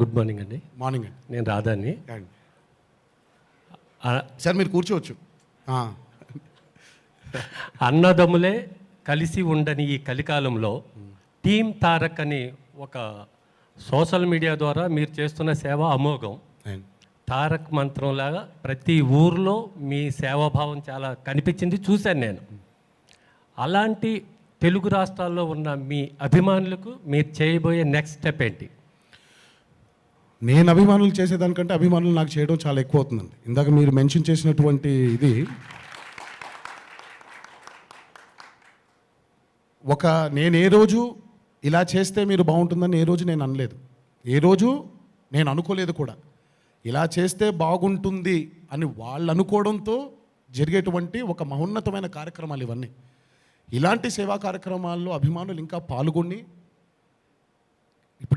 Good morning అండి. Morning అండి. నేను రాధాని. రండి. ఆ, సార్ మీరు కూర్చోవచ్చు. అన్నదమ్ములే కలిసి ఉండని ఈ కలికాలంలో టీమ్ తారక్ అని ఒక సోషల్ మీడియా ద్వారా మీరు చేస్తున్న సేవ అమోఘం. తారక్ మంత్రం లాగా ప్రతి ఊర్లో మీ సేవాభావం చాలా కనిపించింది చూశాను నేను. అలాంటి తెలుగు రాష్ట్రాల్లో ఉన్న మీ అభిమానులకు మీరు చేయబోయే నెక్స్ట్ స్టెప్ ఏంటి? నేను అభిమానులు చేసేదానికంటే అభిమానులు నాకు చేయడం చాలా ఎక్కువ అవుతుందండి ఇందాక మీరు మెన్షన్ చేసినటువంటి ఇది ఒక నేను ఏ రోజు ఇలా చేస్తే మీరు బాగుంటుందని ఏ రోజు నేను అనలేదు. ఏ రోజు నేను అనుకోలేదు కూడా. ఇలా చేస్తే బాగుంటుంది అని వాళ్ళు అనుకోవడంతో జరిగేటువంటి ఒక మహోన్నతమైన కార్యక్రమాలు ఇవన్నీ. ఇలాంటి సేవా కార్యక్రమాల్లో అభిమానులు ఇంకా పాల్గొని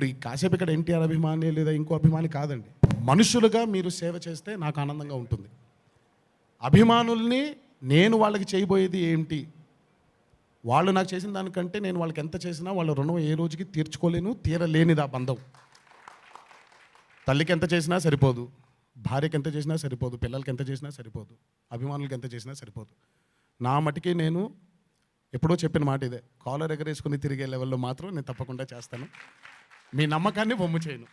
ఇప్పుడు ఈ కాసేపు ఇక్కడ ఎన్టీఆర్ అభిమాని లేదా ఇంకో అభిమాని కాదండి. మనుషులుగా మీరు సేవ చేస్తే నాకు ఆనందంగా ఉంటుంది. అభిమానుల్ని నేను వాళ్ళకి చేయబోయేది ఏంటి? వాళ్ళు నాకు చేసిన దానికంటే నేను వాళ్ళకి ఎంత చేసినా వాళ్ళ రుణం ఏ రోజుకి తీర్చుకోలేను తీరలేనిది ఆ బంధం. తల్లికి ఎంత చేసినా సరిపోదు భార్యకి ఎంత చేసినా సరిపోదు పిల్లలకి ఎంత చేసినా సరిపోదు అభిమానులకి ఎంత చేసినా సరిపోదు. నా మటుకి నేను ఎప్పుడో చెప్పిన మాట ఇదే కాలర్ ఎగరేసుకుని తిరిగే లెవెల్లో మాత్రం నేను తప్పకుండా చేస్తాను. మీ నమ్మకాన్ని బొమ్ము చేయను.